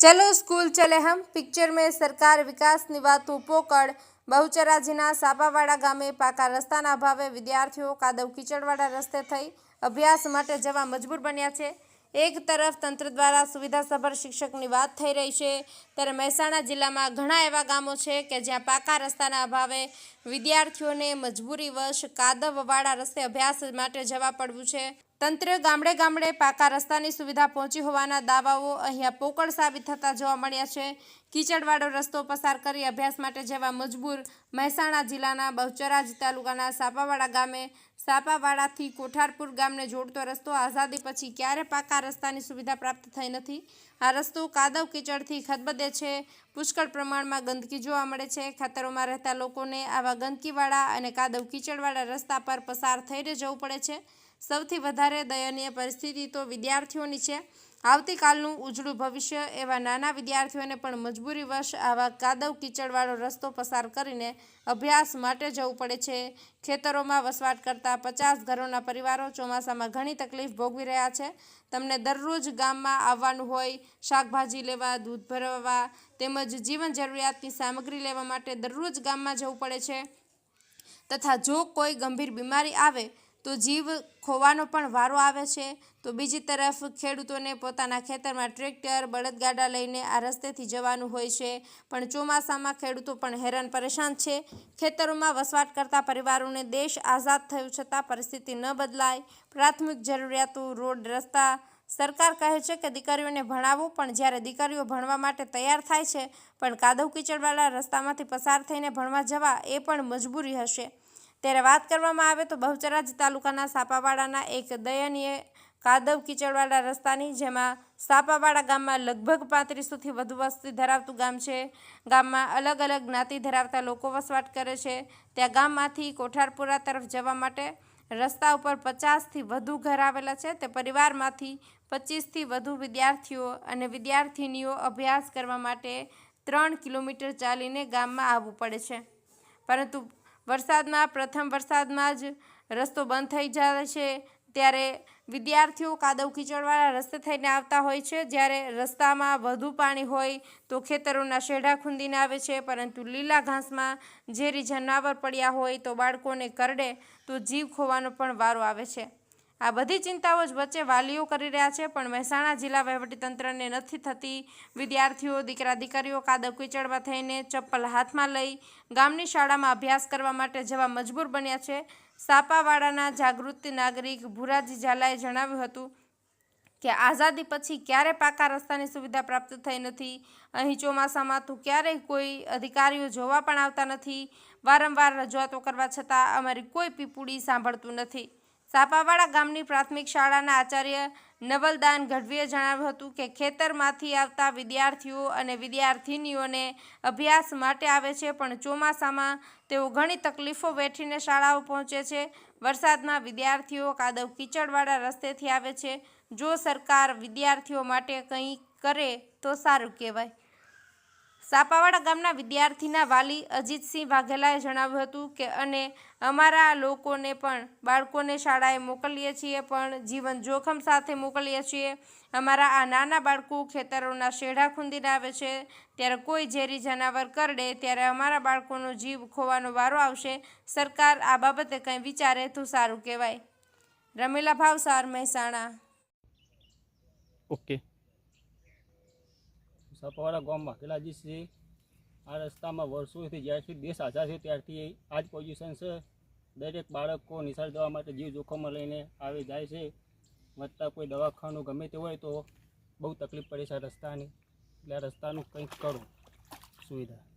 ચલો સ્કૂલ ચલે હમ. પિક્ચર મેં સરકાર વિકાસની વાત પોકળ. બહુચરાજીના સાપાવાડા ગામે પાકા રસ્તાના અભાવે વિદ્યાર્થીઓ કાદવ કીચડવાળા રસ્તે થઈ અભ્યાસ માટે જવા મજબૂર બન્યા છે. એક તરફ તંત્ર દ્વારા સુવિધાસભર શિક્ષકની વાત થઈ રહી છે. ત્યારે મહેસાણા જિલ્લામાં ઘણા એવા ગામો છે કે જ્યાં પાકા રસ્તાના અભાવે વિદ્યાર્થીઓને મજબૂરીવશ કાદવવાળા રસ્તે અભ્યાસ માટે જવા પડવું છે. તંત્ર ગામડે ગામડે પાકા રસ્તાની સુવિધા પહોંચી હોવાના દાવાઓ અહીંયા પોકળ સાબિત થતા જોવા મળ્યા છે. કીચડવાળો રસ્તો પસાર કરી અભ્યાસ માટે જવા મજબૂર મહેસાણા જિલ્લાના બહુચરાજ તાલુકાના સાપાવાડા ગામે, સાપાવાડાથી કોઠારપુર ગામને જોડતો રસ્તો આઝાદી પછી ક્યારે પાકા રસ્તાની સુવિધા પ્રાપ્ત થઈ નથી? આ રસ્તો કાદવ કીચડથી ખદબદે છે. પુષ્કળ પ્રમાણમાં ગંદકી જોવા મળે છે. ખેતરોમાં રહેતા લોકોને આવા ગંદકીવાળા અને કાદવ કીચડવાળા રસ્તા પર પસાર થઈને જવું પડે છે. સૌથી વધારે દયનીય પરિસ્થિતિ તો વિદ્યાર્થીઓની છે. આવતીકાલનું ઉજળું ભવિષ્ય એવા નાના વિદ્યાર્થીઓને પણ મજબૂરીવશ આવા કાદવ કીચડવાળો રસ્તો પસાર કરીને અભ્યાસ માટે જવું પડે છે. ખેતરોમાં વસવાટ કરતા પચાસ ઘરોના પરિવારો ચોમાસામાં ઘણી તકલીફ ભોગવી રહ્યા છે. તમને દરરોજ ગામમાં આવવાનું હોય, શાકભાજી લેવા, દૂધ ભરવા તેમજ જીવન જરૂરિયાતની સામગ્રી લેવા માટે દરરોજ ગામમાં જવું પડે છે. તથા જો કોઈ ગંભીર બીમારી આવે તો જીવ ખોવાનો પણ વારો આવે છે. તો બીજી તરફ ખેડૂતોને પોતાના ખેતરમાં ટ્રેક્ટર, બળદગાડા લઈને આ રસ્તેથી જવાનું હોય છે. પણ ચોમાસામાં ખેડૂતો પણ હેરાન પરેશાન છે. ખેતરોમાં વસવાટ કરતા પરિવારોને દેશ આઝાદ થયું છતાં પરિસ્થિતિ ન બદલાય. પ્રાથમિક જરૂરિયાતો, રોડ, રસ્તા. સરકાર કહે છે કે દીકરીઓને ભણાવવું પણ જ્યારે દીકરીઓ ભણવા માટે તૈયાર થાય છે, પણ કાદવ કીચડવાળા રસ્તામાંથી પસાર થઈને ભણવા જવા એ પણ મજબૂરી હશે. ત્યારે વાત કરવામાં આવે તો બહુચરાજ તાલુકાના સાપાવાડાના એક દયનીય કાદવ કીચડવાળા રસ્તાની, જેમાં સાપાવાડા ગામમાં લગભગ પાંત્રીસોથી વધુ વસ્તી ધરાવતું ગામ છે. ગામમાં અલગ અલગ જ્ઞાતિ ધરાવતા લોકો વસવાટ કરે છે. ત્યાં ગામમાંથી કોઠારપુરા તરફ જવા માટે રસ્તા ઉપર પચાસથી વધુ ઘર આવેલા છે. તે પરિવારમાંથી પચીસથી વધુ વિદ્યાર્થીઓ અને વિદ્યાર્થિનીઓ અભ્યાસ કરવા માટે ત્રણ કિલોમીટર ચાલીને ગામમાં આવવું પડે છે. પરંતુ વરસાદમાં, પ્રથમ વરસાદમાં જ રસ્તો બંધ થઈ જાય છે. ત્યારે વિદ્યાર્થીઓ કાદવ કીચડવાળા રસ્તે થઈને આવતા હોય છે. જ્યારે રસ્તામાં વધુ પાણી હોય તો ખેતરોના શેઢા ખૂંદીને આવે છે. પરંતુ લીલા ઘાસમાં ઝેરી જનાવર પડ્યા હોય તો બાળકોને કરડે તો જીવ ખોવાનો પણ વારો આવે છે. આ બધી ચિંતાઓ જ વચ્ચે વાલીઓ કરી રહ્યા છે, પણ મહેસાણા જિલ્લા વહીવટીતંત્રને નથી થતી. વિદ્યાર્થીઓ, દીકરા, દીકરીઓ કાદવ કીચડમાં થઈને ચપ્પલ હાથમાં લઈ ગામની શાળામાં અભ્યાસ કરવા માટે જવા મજબૂર બન્યા છે. સાપાવાડાના જાગૃતિ નાગરિક ભુરાજી ઝાલાએ જણાવ્યું હતું કે, આઝાદી પછી ક્યારે પાકા રસ્તાની સુવિધા પ્રાપ્ત થઈ નથી? અહીં ચોમાસામાં તો ક્યારેય કોઈ અધિકારીઓ જોવા પણ આવતા નથી. વારંવાર રજૂઆતો કરવા છતાં અમારી કોઈ પીપુડી સાંભળતું નથી. સાપાવાડા ગામની પ્રાથમિક શાળાના આચાર્ય નવલદાન ગઢવીએ જણાવ્યું હતું કે ખેતરમાંથી આવતા વિદ્યાર્થીઓ અને વિદ્યાર્થિનીઓને અભ્યાસ માટે આવે છે, પણ ચોમાસામાં તેઓ ઘણી તકલીફો વેઠીને શાળાઓ પહોંચે છે. વરસાદમાં વિદ્યાર્થીઓ કાદવ કીચડવાળા રસ્તેથી આવે છે. જો સરકાર વિદ્યાર્થીઓ માટે કંઈ કરે તો સારું કહેવાય. સાપાવાડા ગામના વિદ્યાર્થીના વાલી અજીતસિંહ વાઘેલાએ જણાવ્યું હતું કે, અને અમારા લોકોને પણ બાળકોને શાળાએ મોકલીએ છીએ, પણ જીવન જોખમ સાથે મોકલીએ છીએ. અમારા આ નાના બાળકો ખેતરોના શેઢા ખૂંદીને આવે છે. ત્યારે કોઈ ઝેરી જનાવર કરડે, ત્યારે અમારા બાળકોનો જીવ ખોવાનો વારો આવશે. સરકાર આ બાબતે કંઈ વિચારે તો સારું કહેવાય. રમીલા ભાવસાર, મહેસાણા. ઓકે સપવાળા ગામમાં પેલાજી છે. આ રસ્તામાં વર્ષોથી જ્યારથી દેશ આઝાદ થયો ત્યારથી આ જ પોઝિશન છે. દરેક બાળકો નિશાળ જવા માટે જીવ જોખમમાં લઈને આવે જાય છે. વધતા કોઈ દવાખાનું ગમે તે હોય તો બહુ તકલીફ પડે છે રસ્તાની. એટલે આ રસ્તાનું કંઈક કરું. સુવિધા.